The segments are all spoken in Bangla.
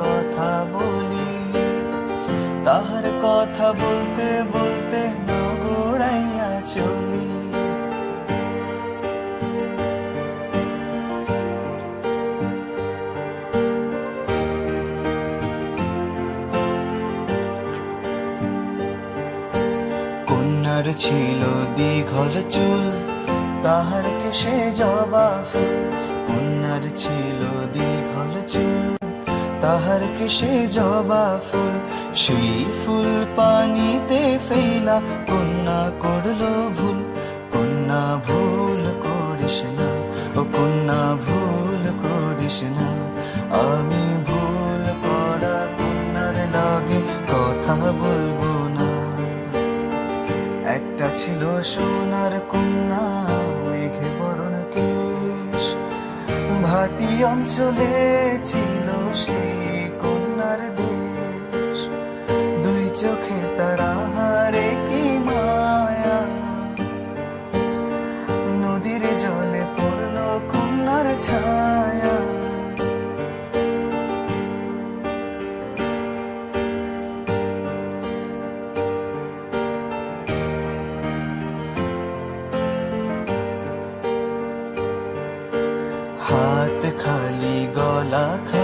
কথা বলি, তাহার কথা বলতে বলতে নাও গোড়াইয়া চলি। কন্যার ছিল দীঘল চুল তাহার কেশে জবা ফুল কন্যার ছিল দীঘল চুল। তাহার কেশে জবা ফুল? সেই ফুল পানিতে ফেলা কন্যা করল ভুল। কন্যা ভুল করিস না, ও কন্যা ভুল করিস না। আমি ভুল করা কন্যার লাগে কথা বলব না। একটা ছিল সোনার কন্যা, মেঘে বরণ কেশ। ভাটি অঞ্চলে ছিল সেই কন্যার দেশ। দুই চোখে তারা হারে কি মায়া। নদীর জলে পড়ল কন্যার ছায়া। হাত খালি গলা খালি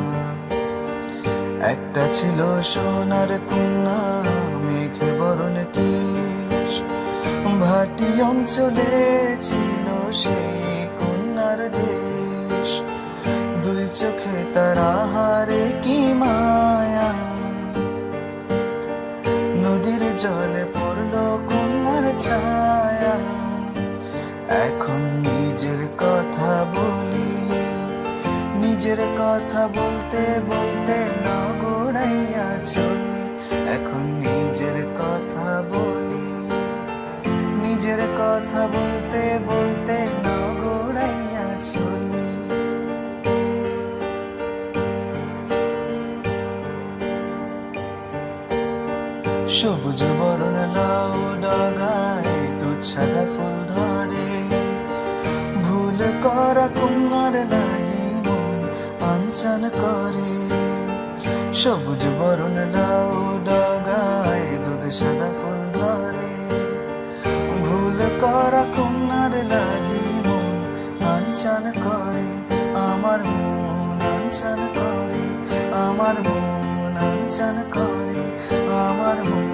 একটা ছিল সোনার কন্যা, মেঘে বরণ কেশ ভাটি অঞ্চলে ছিল সেই কন্যার দেশ। দুই চোখে তারা হারে কি মায়া। নদীর জলে পড়ল কন্যার ছায়া। এখন নিজের কথা বলতে বলতে না গোড়াইয়া চলি এখন নিজের কথা বলি। নিজের কথা বলতে বলতে না গোড়াইয়া চলি সবুজ বরণ লাউ ডগায় দুচ্ছাদা ফুল ধরে। ভুল করা কুমার লাগি পাঞ্চান করে। সবুজ বরণ লাউ ডগায়, দুধ সাদা ফুল ধরে। ভুল করা কুমার লাগি মন পাঞ্চান করে, আমার মন আঞ্চান করে, আমার মন আঞ্চান করে, আমার মন